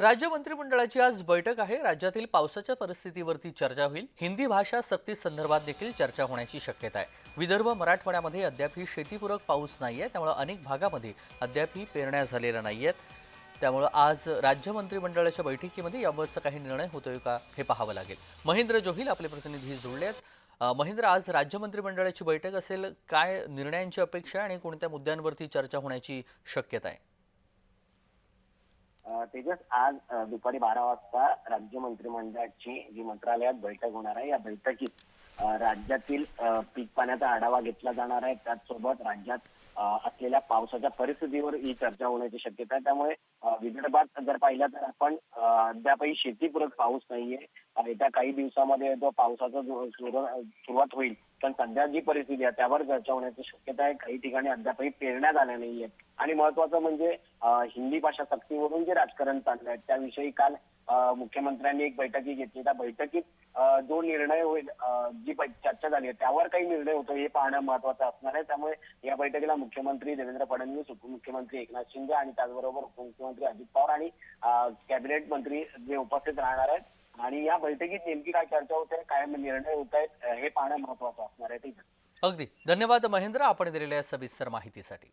राज्य मंत्रिमंडळाची आज बैठक आहे. राज्यातील पावसाच्या परिस्थितीवरती चर्चा होईल. हिंदी भाषा सक्ती संदर्भात देखील चर्चा होण्याची शक्यता आहे. विदर्भ मराठवाड्यामध्ये अद्यापही शेतीपूरक पाऊस नाही आहे त्यामुळे अनेक भागामध्ये अद्यापही पेरण्या झालेल्या नाही आहेत त्यामुळं आज राज्य मंत्रिमंडळाच्या बैठकीमध्ये याबाबतचा काही निर्णय होतोय का हे पाहावं लागेल. महेंद्र जोहिल आपले प्रतिनिधी जोडले आहेत महेंद्र आज राज्य मंत्रिमंडळाची बैठक असेल. काय निर्णयांची अपेक्षा आहे आणि कोणत्या मुद्द्यांवरती चर्चा होण्याची शक्यता आहे? तेजस आज दुपारी बारा वाजता राज्य मंत्रिमंडळाची जी मंत्रालयात बैठक होणार आहे या बैठकीत राज्यातील पीक पाण्याचा आढावा घेतला जाणार आहे. त्याचसोबत राज्यात असलेल्या पावसाच्या परिस्थितीवर ही चर्चा होण्याची शक्यता आहे. त्यामुळे विदर्भात जर पाहिलं तर आपण अद्यापही शेतीपूरक पाऊस नाहीये. येत्या काही दिवसामध्ये जो पावसाचा सुरुवात होईल पण सध्या जी परिस्थिती आहे त्यावर चर्चा होण्याची शक्यता आहे. काही ठिकाणी अद्यापही पेरण्या आल्या नाहीये. आणि महत्वाचं म्हणजे हिंदी भाषा सक्तीवरून जे राजकारण चाललंय त्याविषयी काल मुख्यमंत्र्यांनी एक बैठकी घेतली. त्या बैठकीत जो निर्णय होईल जी चर्चा झाली आहे त्यावर काही निर्णय होतो हे पाहणं महत्वाचं असणार आहे. त्यामुळे या बैठकीला मुख्यमंत्री देवेंद्र फडणवीस उपमुख्यमंत्री एकनाथ शिंदे आणि त्याचबरोबर उपमुख्यमंत्री अजित पवार आणि कॅबिनेट मंत्री जे उपस्थित राहणार आहेत आणि या बैठकीत नेमकी काय चर्चा होते काय निर्णय होत आहेत हे पाहणं महत्वाचं असणार आहे ठीक आहे? अगदी. धन्यवाद महेंद्र आपण दिलेल्या सविस्तर माहितीसाठी.